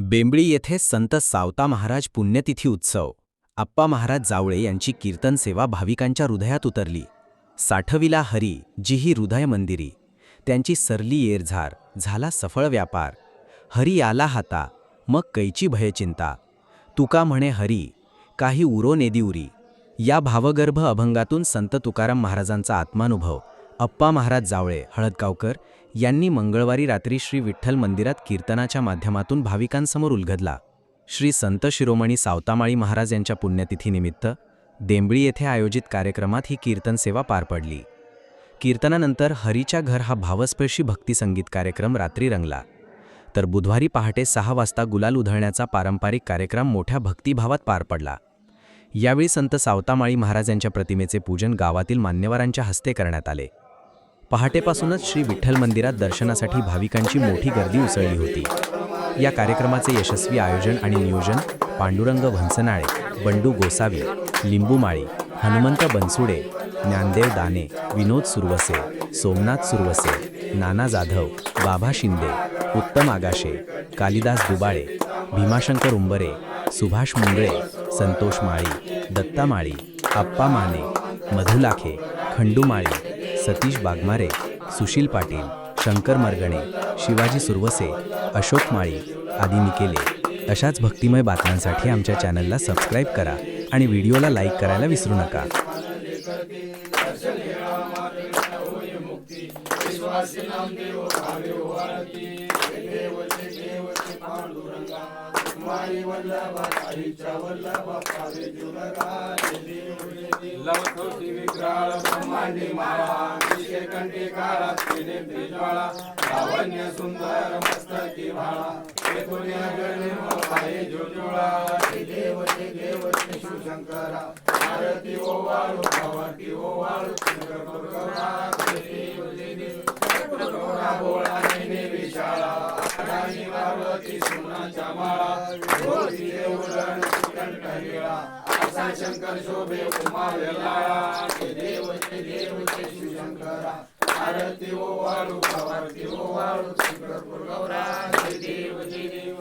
बेंबळी येथे संत सावता महाराज पुण्यतिथी उत्सव. आप्पा महाराज जावळे यांची कीर्तन सेवा भाविकांच्या हृदयात उतरली. साठविला हरी जी ही हृदय मंदिरी त्यांची सरली येरझार झाला सफळ व्यापार. हरी आला हाता मग कैची भयचिंता तुका म्हणे हरी काही उरो नेदी उरी या भावगर्भ अभंगातून संत तुकाराम महाराजांचा आत्मानुभव. अप्पा महाराज जावळे हळदगावकर यांनी मंगळवारी रात्री श्री विठ्ठल मंदिरात कीर्तनाच्या माध्यमातून भाविकांसमोर उलगडला. श्री संत शिरोमणी सावतामाळी महाराज यांच्या पुण्यतिथीनिमित्त देंबळी येथे आयोजित कार्यक्रमात ही कीर्तन सेवा पार पडली. कीर्तनानंतर हरीच्या घर हा भावस्पर्शी भक्तिसंगीत कार्यक्रम रात्री रंगला. तर बुधवारी पहाटे सहा वाजता गुलाल उधळण्याचा पारंपरिक कार्यक्रम मोठ्या भक्तिभावात पार पडला. यावेळी संत सावतामाळी महाराज यांच्या प्रतिमेचे पूजन गावातील मान्यवरांच्या हस्ते करण्यात आले. पहाटेपासूनच श्री विठ्ठल मंदिरात दर्शनासाठी भाविकांची मोठी गर्दी उसळली होती. या कार्यक्रमाचे यशस्वी आयोजन आणि नियोजन पांडुरंग भन्सनाळे बंडू गोसावी लिंबूमाळी हनुमंत बनसुडे ज्ञानदेव दाने विनोद सुरवसे सोमनाथ सुरवसे नाना जाधव बाबा शिंदे उत्तम आगाशे कालिदास दुबाळे भीमाशंकर उंबरे सुभाष मुंगळे संतोष माळी दत्ता माळी आप्पा माने मधुलाखे खंडू माळी सतीश बागमारे सुशील पाटील शंकर मरगणे शिवाजी सुरवसे अशोक माळी आदी केले अशाच भक्तिमय बातम्यांसाठी आमच्या चॅनलला सबस्क्राईब करा आणि व्हिडिओला लाईक करायला विसरू नका. लवथोसी विक्राळ ब्रह्मांडी माळा विषय तिने त्रिज्वाळा लावण्य सुंदर मस्तकी भाळा हे गणे आहे जोजोळा हे देव हे देव हे शिवशंकरा आरती ओ भवती ओ शंकर भगवा देव देव प्रगोरा बोळा नेने विशाळा आडाणी पार्वती सोनाच्या माळा भोवती देवळण कंठ हिळा असा शंकर शोभे उमा वेलाळा हे देव हे देव हे शिवशंकरा आरती ओ वाळू भवती ओ वाळू शंकर गौरा हे देव हे देव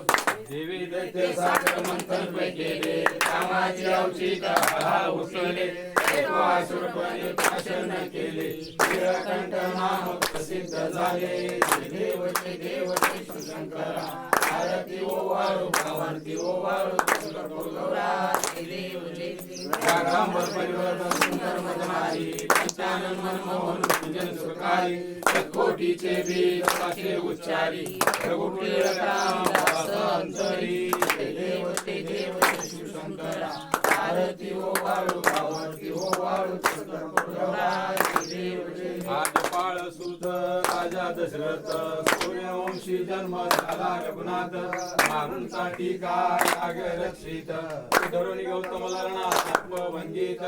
देवी दैत्य सागर मंथन केले कामाची अवचित हा उसळले असुरपणे भाषण केले कंठ नाम प्रसिद्ध झाले हे देव हे देव हे शिवशंकरा आरती ओ वाळू भावंती ओ वाळू शंकर गौरा हे देव हे कोटीचे बीज पाचे उच्चारी राम अंतरी देव ते देव शिवशंकरा आरती ओ वाळू भावंती ओ हो वाळू हो देव हे दशरथ सूर्यवंशी जन्म झाला रघुनाथ. मारूंसाठी काय लाग रक्षित धरून गौतम लरणा आत्मभंगित